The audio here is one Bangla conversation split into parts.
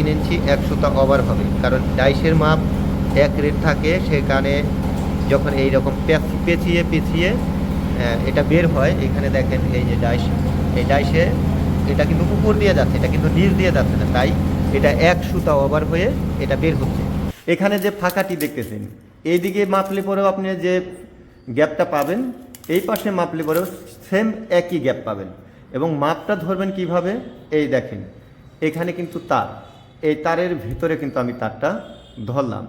তিন ইঞ্চি এক ওভার হবে। কারণ ডাইসের মাপ এক রেট থাকে, সেখানে যখন এই রকম পেঁচ- পেঁচিয়ে পেঁচিয়ে এটা বের হয়, এখানে দেখেন এই যে ডাইস, এই ডাইসে এটা কিন্তু উপর দিয়ে যাচ্ছে, এটা কিন্তু নিচ দিয়ে যাচ্ছে না। তাই এটা এক সুতা ওভার হয়ে এটা বের হচ্ছে। এখানে যে ফাঁকাটি দেখতেছেন, এইদিকে মাপলে পরেও আপনি যে গ্যাপটা পাবেন, এই পাশে মাপলে পরেও সেম একই গ্যাপ পাবেন। এবং মাপটা ধরবেন কীভাবে? এই দেখেন, এখানে কিন্তু তার। এই তারের ভিতরে কিন্তু আমি তারটা ধরলাম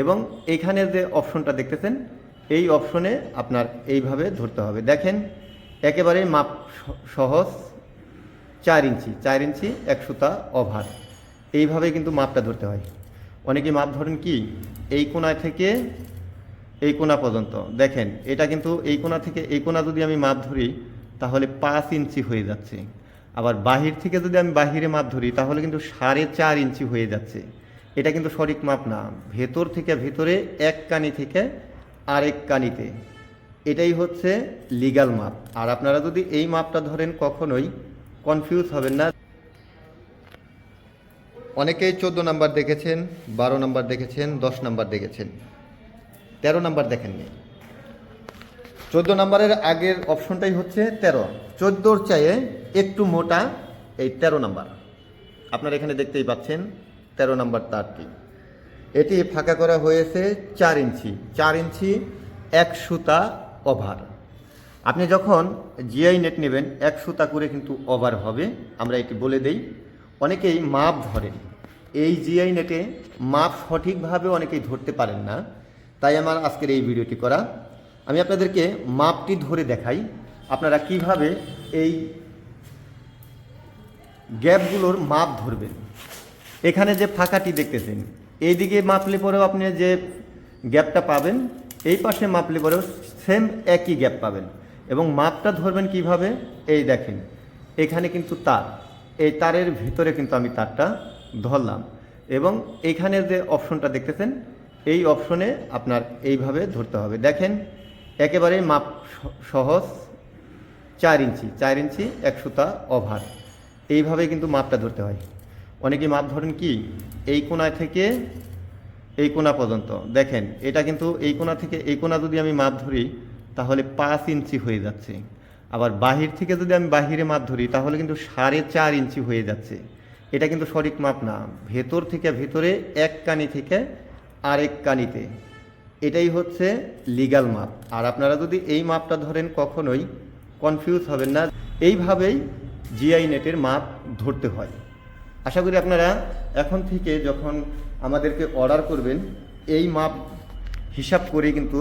এবং এখানে যে অপশনটা দেখতেছেন, এই অপশনে আপনার এইভাবে ধরতে হবে। দেখেন, একেবারে মাপ সহজ, চার ইঞ্চি চার ইঞ্চি, এক সুতা ওভার। এইভাবে কিন্তু মাপটা ধরতে হয়। অনেকে মাপ ধরেন কি, এই কোণা থেকে এই কোণা পর্যন্ত। দেখেন, এটা কিন্তু এই কোণা থেকে এই কোণা যদি আমি মাপ ধরি, তাহলে পাঁচ ইঞ্চি হয়ে যাচ্ছে। আবার বাহির থেকে যদি আমি বাহিরে মাপ ধরি, তাহলে কিন্তু সাড়ে চার ইঞ্চি হয়ে যাচ্ছে। এটা কিন্তু সঠিক মাপ না। ভেতর থেকে ভেতরে, এক কানি থেকে আরেক কানিতে। এটাই হচ্ছে লিগ্যাল মাপ। আর আপনারা যদি এই মাপটা ধরেন, কখনোই কনফিউজ হবেন না। অনেকেই চোদ্দ নাম্বার দেখেছেন, বারো নাম্বার দেখেছেন, দশ নাম্বার দেখেছেন। তেরো নাম্বার দেখেননি। চোদ্দ নাম্বারের আগের অপশনটাই হচ্ছে তেরো। চোদ্দোর চাইয়ে একটু মোটা, এই তেরো নাম্বার। আপনারা এখানে দেখতেই পাচ্ছেন, তেরো নাম্বার তারটি। এটি ফাঁকা করা হয়েছে চার ইঞ্চি। চার ইঞ্চি, এক সুতা ওভার। আপনি যখন জিআই নেট নেবেন, এক সুতা করে কিন্তু ওভার হবে। আমরা এটি বলে দেই। অনেকেই মাপ ধরেন। এই জিআই নেটে মাপ সঠিকভাবে অনেকেই ধরতে পারেন না। তাই আমার আজকের এই ভিডিওটি করা। আমি আপনাদেরকে মাপটি ধরে দেখাই। আপনারা কীভাবে এই গ্যাপগুলোর মাপ ধরবেন। এখানে যে ফাঁকাটি দেখতেছেন, এইদিকে মাপলে পরেও আপনি যে গ্যাপটা পাবেন, এই পাশে মাপলে পরেও সেম একই গ্যাপ পাবেন। এবং মাপটা ধরবেন কীভাবে? এই দেখেন, এখানে কিন্তু তার, এই তারের ভিতরে কিন্তু আমি তারটা ধরলাম। এবং এখানে যে অপশনটা দেখতেছেন, এই অপশনে আপনার এইভাবে ধরতে হবে। দেখেন একেবারে মাপ সহজ, চার ইঞ্চি চার ইঞ্চি এক সুতা ওভার। এইভাবে কিন্তু মাপটা ধরতে হয়। অনেকে মাপ ধরেন কি, এই কোণায় থেকে এই কোণা পর্যন্ত। দেখেন, এটা কিন্তু এই কোণা থেকে এই কোণা যদি আমি মাপ ধরি, তাহলে পাঁচ ইঞ্চি হয়ে যাচ্ছে। আবার বাহির থেকে যদি আমি বাহিরে মাপ ধরি, তাহলে কিন্তু সাড়ে চার ইঞ্চি হয়ে যাচ্ছে। এটা কিন্তু সঠিক মাপ না। ভেতর থেকে ভেতরে, এক কানি থেকে আরেক কানিতে। এটাই হচ্ছে লিগ্যাল মাপ। আর আপনারা যদি এই মাপটা ধরেন কখনোই কনফিউজ হবেন না। এইভাবেই জিআই নেটের মাপ ধরতে হয়। আশা করি আপনারা এখন থেকে যখন আমাদেরকে অর্ডার করবেন, এই মাপ হিসাব করে কিন্তু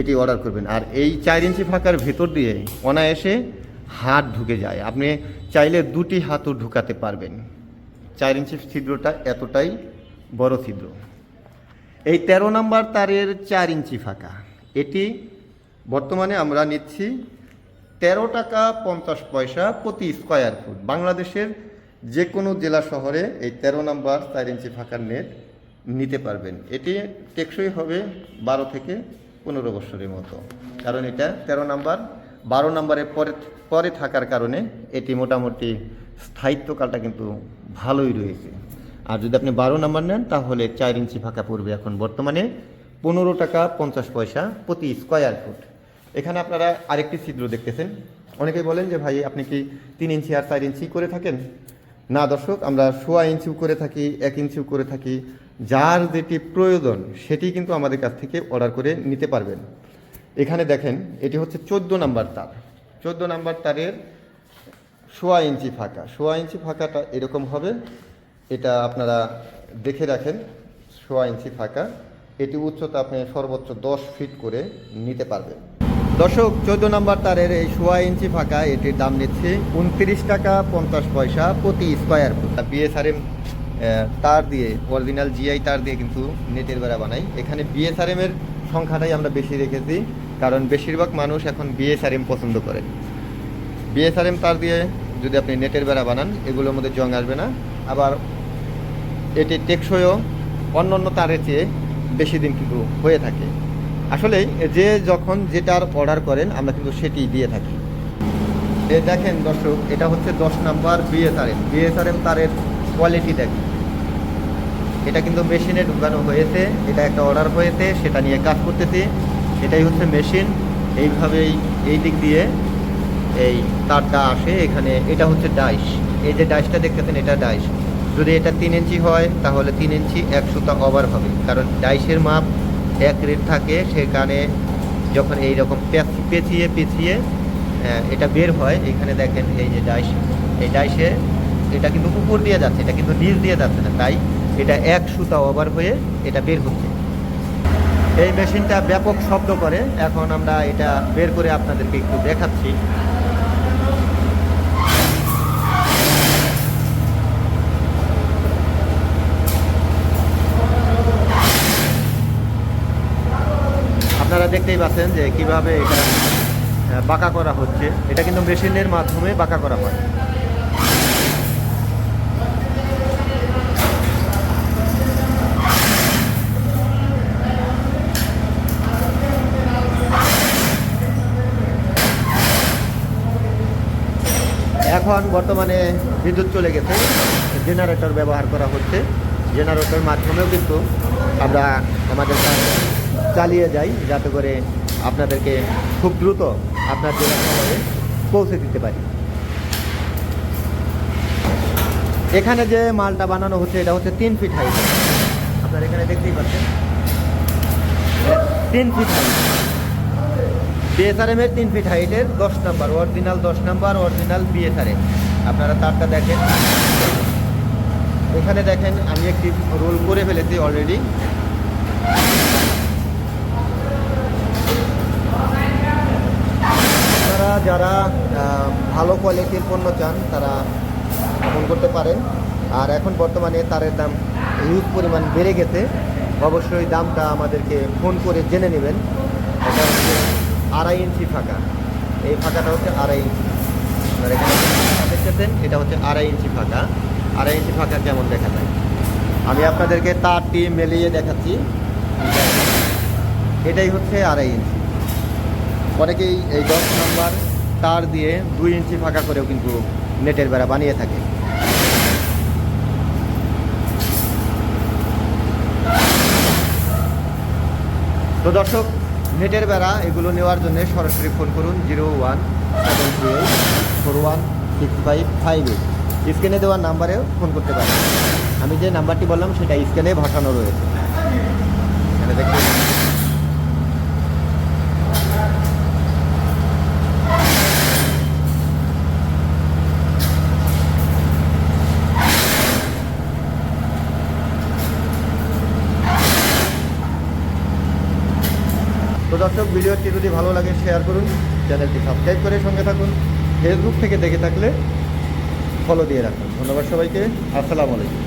এটি অর্ডার করবেন। আর এই চার ইঞ্চি ফাঁকার ভেতর দিয়ে অনায়াসে হাত ঢুকে যায়। আপনি চাইলে দুটি হাতও ঢুকাতে পারবেন। চার ইঞ্চি ছিদ্রটা এতটাই বড় ছিদ্র। এই তেরো নাম্বার তারের চার ইঞ্চি ফাঁকা। এটি বর্তমানে আমরা নিচ্ছি তেরো টাকা পঞ্চাশ পয়সা প্রতি স্কোয়ার ফুট। বাংলাদেশের যে কোনো জেলা শহরে এই তেরো নাম্বার চার ইঞ্চি ফাঁকার নেট নিতে পারবেন। এটি টেকসই হবে বারো থেকে পনেরো বছরের মতো। কারণ এটা তেরো নাম্বার, বারো নাম্বারের পরে পরে থাকার কারণে এটি মোটামুটি স্থায়িত্বকালটা কিন্তু ভালোই রয়েছে। আর যদি আপনি বারো নাম্বার নেন, তাহলে চার ইঞ্চি ফাঁকা পড়বে এখন বর্তমানে। পনেরো টাকা পঞ্চাশ পয়সা প্রতি স্কোয়ার ফুট। এখানে আপনারা আরেকটি ছিদ্র দেখতেছেন। অনেকেই বলেন যে, ভাই, আপনি কি তিন ইঞ্চি আর চার ইঞ্চি করে থাকেন? না দর্শক, আমরা সোয়া ইঞ্চিও করে থাকি, এক ইঞ্চিও করে থাকি। যার যেটি প্রয়োজন, সেটি কিন্তু আমাদের কাছ থেকে অর্ডার করে নিতে পারবেন। এখানে দেখেন, এটি হচ্ছে চোদ্দ নাম্বার তার। চোদ্দ নাম্বার তারের সোয়া ইঞ্চি ফাঁকা। সোয়া ইঞ্চি ফাঁকাটা এরকম হবে, এটা আপনারা দেখে রাখেন, সোয়া ইঞ্চি ফাঁকা। এটি উচ্চতা আপনি সর্বোচ্চ দশ ফিট করে নিতে পারবেন। দর্শক, চোদ্দ নম্বর তারের এই সোয়া ইঞ্চি ফাঁকা, এটির দাম নিচ্ছে উনত্রিশ টাকা পঞ্চাশ পয়সা প্রতি স্কোয়ার ফুট। বিএসআরএম তার দিয়ে অরিজিনাল জিআই তার দিয়ে কিন্তু নেটের বেড়া বানাই। এখানে বিএসআরএম এর সংখ্যাটাই আমরা বেশি রেখেছি, কারণ বেশিরভাগ মানুষ এখন বিএসআরএম পছন্দ করে। বিএসআরএম তার দিয়ে যদি আপনি নেটের বেড়া বানান, এগুলোর মধ্যে জং আসবে না। আবার এটি টেকসইও অন্য অন্য তারের চেয়ে বেশি দিন কিন্তু হয়ে থাকে। আসলে যে যখন যেটার অর্ডার করেন, আমরা কিন্তু সেটি দিয়ে থাকি। এ দেখেন দর্শক, এটা হচ্ছে দশ নাম্বার বিএসআরএম বিএসআরএম তারের কোয়ালিটি দেখেন। এটা কিন্তু মেশিনে ঢুকানো হয়েছে, এটা একটা অর্ডার হয়েছে, সেটা নিয়ে কাজ করতেছি। এটাই হচ্ছে মেশিন এইভাবেই এই দিক দিয়ে এই তারটা আসে এখানে। এটা হচ্ছে ডাইস এই যে ডাইসটা দেখতেছেন, এটা ডাইস যদি এটা তিন ইঞ্চি হয়, তাহলে তিন ইঞ্চি এক সুতা ওভার হবে। কারণ ডাইসের মাপ এক রেট থাকে সেখানে যখন এই রকম পেঁচ- পেঁচিয়ে পেঁচিয়ে আহ, এটা বের হয় এখানে দেখেন এই যে ডাইস এই ডাইসে এটা কিন্তু উপর দিয়ে যাচ্ছে এটা কিন্তু নিচ দিয়ে যাচ্ছে না তাই এটা এক সুতা ওভার হয়ে এটা বের হচ্ছে। এই মেশিনটা ব্যাপক শব্দ করে এখন আমরা এটা বের করে আপনাদেরকে একটু দেখাচ্ছি। দেখতেই পাচ্ছেন যে কীভাবে এটা বাঁকা করা হচ্ছে। এটা কিন্তু মেশিনের মাধ্যমে বাঁকা করা হয়। এখন বর্তমানে বিদ্যুৎ চলে গেছে। জেনারেটর ব্যবহার করা হচ্ছে। জেনারেটর মাধ্যমেও কিন্তু আমরা আমাদের চালিয়ে যাই, যাতে করে আপনাদেরকে খুব দ্রুত আপনার জেলা পৌঁছে দিতে পারি। এখানে যে মালটা বানানো হচ্ছে, এটা হচ্ছে তিন ফিট হাইট আপনারা এখানে দেখতেই পাচ্ছেন। তিন ফিট হাইট বিএসআরএম এর তিন ফিট হাইটের দশ নাম্বার অরিজিনাল দশ নাম্বার অরিজিনাল বিএসআরএম আপনারা তারটা দেখেন। এখানে দেখেন, আমি একটি রোল করে ফেলেছি অলরেডি যারা ভালো কোয়ালিটির পণ্য চান, তারা ফোন করতে পারেন। আর এখন বর্তমানে তারের দাম হিউজ পরিমাণ বেড়ে গেছে। অবশ্যই দামটা আমাদেরকে ফোন করে জেনে নেবেন। এটা হচ্ছে আড়াই ইঞ্চি ফাঁকা। এই ফাঁকাটা হচ্ছে আড়াই ইঞ্চি। দেখতেছেন, এটা হচ্ছে আড়াই ইঞ্চি ফাঁকা। আড়াই ইঞ্চি ফাঁকা কেমন দেখা যায়। আমি আপনাদেরকে তারটি মেলিয়ে দেখাচ্ছি। এটাই হচ্ছে আড়াই ইঞ্চি। অনেকেই এই দশ নম্বর তার দিয়ে দুই ইঞ্চি ফাঁকা করেও কিন্তু নেটের বেড়া বানিয়ে থাকে। তো দর্শক, নেটের বেড়া এগুলো নেওয়ার জন্য সরাসরি ফোন করুন zero one, seven three eight, four one, six five five eight. স্ক্রিনে দেওয়ার নাম্বারেও ফোন করতে পারেন। আমি যে নাম্বারটি বললাম, সেটা স্ক্রিনে ভাসানো রয়েছে। দেখতে তো দর্শক, ভিডিওটি যদি ভালো লাগে শেয়ার করুন। চ্যানেলটি সাবস্ক্রাইব করে সঙ্গে থাকুন। ফেসবুক থেকে দেখে থাকলে ফলো দিয়ে রাখুন। ধন্যবাদ সবাইকে। আসসালামু আলাইকুম।